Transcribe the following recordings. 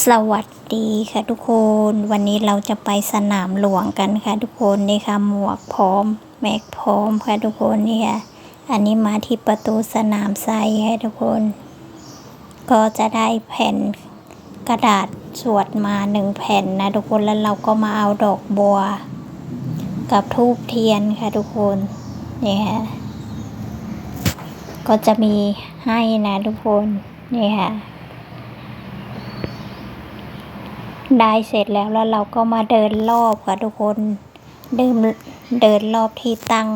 สวัสดีค่ะทุกคนวันนี้เราจะไปสนามหลวงกันค่ะทุกคนนี่ค่ะหมวกพร้อม แม็กพร้อมค่ะทุกคนนี่ค่ะอันนี้มาที่ประตูสนามไซค่ะทุกคน ก็จะได้แผ่นกระดาษสวดมาหนึ่งแผ่นนะทุกคนแล้วเราก็มาเอาดอกบัว กับทูบเทียนค่ะทุกคนนี่ค่ะก็จะมีให้นะทุกคนนี่ค่ะ ได้เสร็จแล้วแล้วเราก็มาเดินรอบค่ะทุกคนเดินเดินรอบที่ตั้ง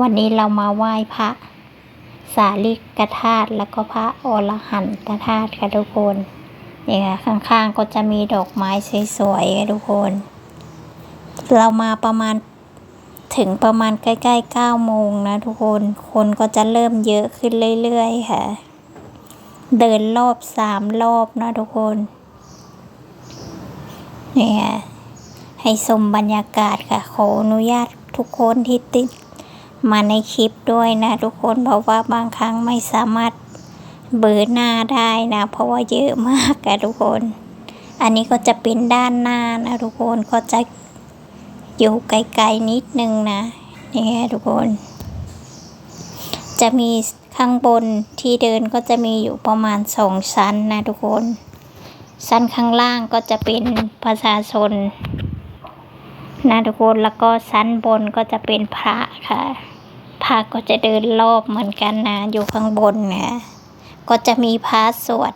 วันนี้เรามาไหว้พระสาลิกธาตุแล้วก็พระอรหันตธาตุค่ะทุกคนนี่ค่ะข้างๆก็จะมีดอกไม้สวยๆค่ะทุกคน เรามาประมาณถึงประมาณใกล้ๆเก้าโมงนะทุกคน คนก็จะเริ่มเยอะขึ้นเรื่อยๆค่ะ เดินรอบสามรอบนะทุกคน เนี่ย ให้ชมบรรยากาศค่ะ ขออนุญาตทุกคนที่ติดมาในคลิปด้วยนะ ทุกคนเพราะว่าบางครั้งไม่สามารถเบอร์หน้าได้นะ เพราะว่าเยอะมากค่ะทุกคน อันนี้ก็จะเป็นด้านหน้านะทุกคนก็จะอยู่ไกลๆนิดนึงนะนี่ค่ะทุกคน จะมีข้างบนที่เดินก็จะมีอยู่ประมาณสองชั้นนะทุกคน ชั้นข้างล่างก็จะเป็นประชาชนนะทุกคนแล้วก็ชั้นบนก็จะเป็นพระค่ะพระก็จะเดินรอบเหมือนกันนะ อยู่ข้างบนนะ ก็จะมีพระสวด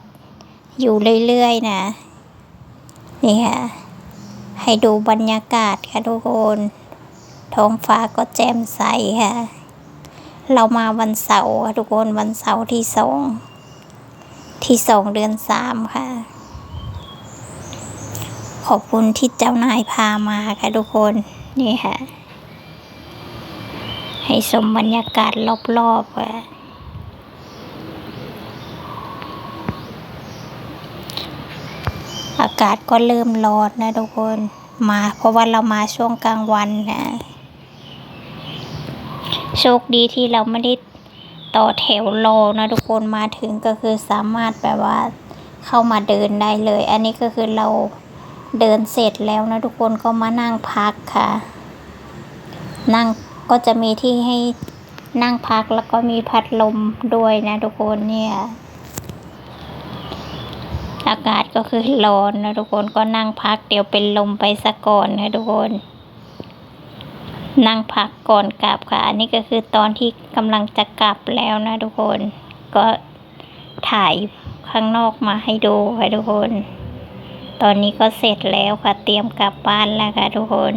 อยู่เรื่อยๆนะนี่ค่ะให้ดูบรรยากาศค่ะทุกคนท้องฟ้าก็แจ่มใสค่ะ เรามาวันเสาร์ค่ะทุกคนวันเสาร์ที่สองที่สองเดือนสามค่ะ ขอบคุณที่เจ้านายพามาค่ะทุกคน นี่ค่ะ ให้ชมบรรยากาศรอบๆค่ะอากาศก็เริ่มร้อนนะทุกคน มาเพราะว่าเรามาช่วงกลางวันนะโชคดีที่เราไม่ได้ต่อแถวรอนะทุกคนมาถึงก็คือสามารถแบบว่าเข้ามาเดินได้เลย อันนี้ก็คือเรา เดินเสร็จแล้วนะทุกคนก็มานั่งพักค่ะ นั่งก็จะมีที่ให้นั่งพักแล้วก็มีพัดลมด้วยนะทุกคนเนี่ย อากาศก็คือร้อนนะทุกคนก็นั่งพักเดี๋ยวเป็นลมไปซะก่อนนะทุกคน นั่งพักก่อนกลับค่ะ อันนี้ก็คือตอนที่กำลังจะกลับแล้วนะทุกคน ก็ถ่ายข้างนอกมาให้ดูค่ะทุกคน ตอนนี้ก็เสร็จแล้วค่ะ เตรียมกลับบ้านแล้วค่ะทุกคน